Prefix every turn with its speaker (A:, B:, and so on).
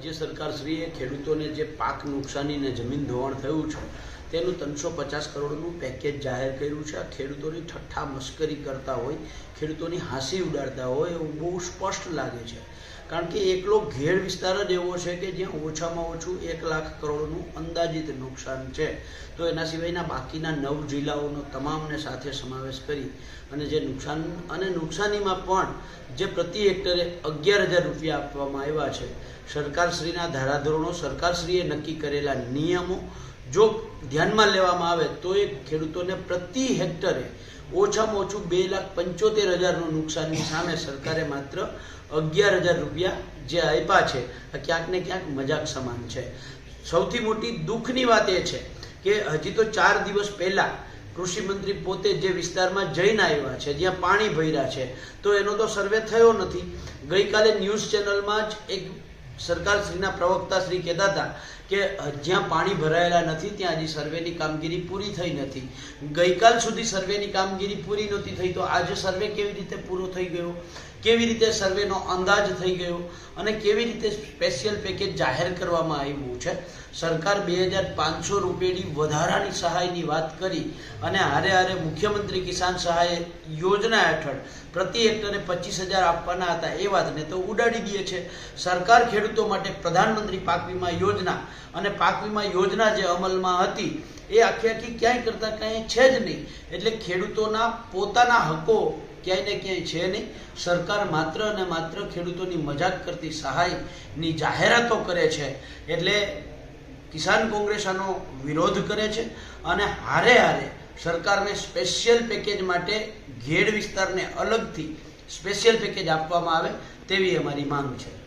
A: રાજ્ય સરકારશ્રીએ ખેડૂતોને જે પાક નુકસાની અને જમીન ધોવાણ થયું છે તેનું ત્રણસો પચાસ કરોડનું પેકેજ જાહેર કર્યું છે. આ ખેડૂતોની ઠઠ્ઠા મશ્કરી કરતા હોય, ખેડૂતોની હાંસી ઉડાડતા હોય એવું બહુ સ્પષ્ટ લાગે છે. કારણ કે એકલો ઘેર વિસ્તાર જ એવો છે કે જ્યાં ઓછામાં ઓછું એક લાખ કરોડનું અંદાજિત નુકસાન છે. તો એના સિવાયના બાકીના નવ જિલ્લાઓનો તમામને સાથે સમાવેશ કરી અને જે નુકસાન અને નુકસાનીમાં પણ જે પ્રતિ હેક્ટરે અગિયાર હજાર રૂપિયા આપવામાં આવ્યા છે, સરકારશ્રીના ધારાધોરણો સરકારશ્રીએ નક્કી કરેલા નિયમો જો ધ્યાનમાં લેવામાં આવે તો એ ખેડૂતોને પ્રતિ હેક્ટરે ઓછામાં ઓછું બે લાખ પંચોતેર હજારનું નુકસાનની સામે સરકારે માત્ર અગિયાર હજાર રૂપિયા જે આપ્યા છે, આ ક્યાંક ને ક્યાંક મજાક સમાન છે. સૌથી મોટી દુઃખની વાત એ છે કે હજી તો ચાર દિવસ પહેલા કૃષિ મંત્રી પોતે જે વિસ્તારમાં જઈને આવ્યા છે, જ્યાં પાણી ભર્યા છે, તો એનો તો સર્વે થયો નથી. ગઈકાલે ન્યૂઝ ચેનલમાં જ એક સરકારશ્રીના પ્રવક્તા શ્રી કહેતા હતા કે, જ્યાં પાણી ભરાયેલા નથી, ત્યાં હજી સર્વેની કામગીરી પૂરી થઈ નથી. ગઈકાલ સુધી સર્વેની કામગીરી પૂરી નહોતી થઈ, તો આજે સર્વે કેવી રીતે પૂરો થઈ ગયો? કેવી રીતે સર્વેનો અંદાજ થઈ ગયો? અને કેવી રીતે સ્પેશિયલ પેકેજ જાહેર કરવામાં આવ્યું છે? સરકાર બે હજાર પાંચસો રૂપિયાની વધારાની સહાયની વાત કરી અને હારે હારે મુખ્યમંત્રી કિસાન સહાય યોજના હેઠળ પ્રતિ હેક્ટરે પચીસ હજાર આપવાના હતા એ વાતને તો ઉડાડી દે છે. સરકાર ખેડૂતો માટે પ્રધાનમંત્રી પાક વીમા યોજના અને પાક વીમા યોજના જે અમલમાં હતી, એ આખી આખી ક્યાંય કરતાં ક્યાંય છે જ નહીં. એટલે ખેડૂતોના પોતાના હકો ક્યાંય ને ક્યાંય છે નહીં. સરકાર માત્ર અને માત્ર ખેડૂતોની મજાક કરતી સહાયની જાહેરાતો કરે છે. એટલે કિસાન કોંગ્રેસ આનો વિરોધ કરે છે અને હારે હારે સરકારને સ્પેશિયલ પેકેજ માટે ઘેડ વિસ્તારને અલગથી સ્પેશિયલ પેકેજ આપવામાં આવે તેવી અમારી માંગ છે.